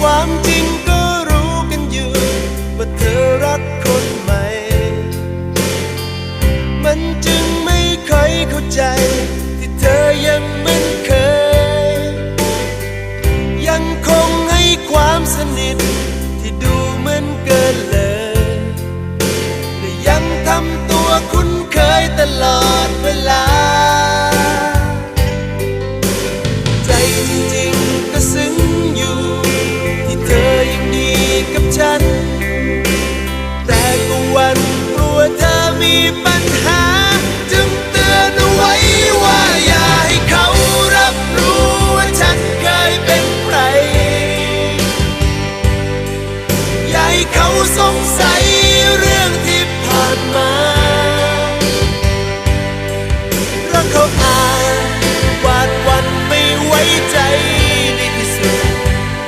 ความจริงก็รู้กันอยู่ ว่าเธอรักคนใหม่ มันจึงไม่ค่อยเข้าใจ ที่เธอยังเหมือนเคย ยังคงให้ความสนิท ที่ดูเหมือนเกินเลย และยังทำ เขาสงสัย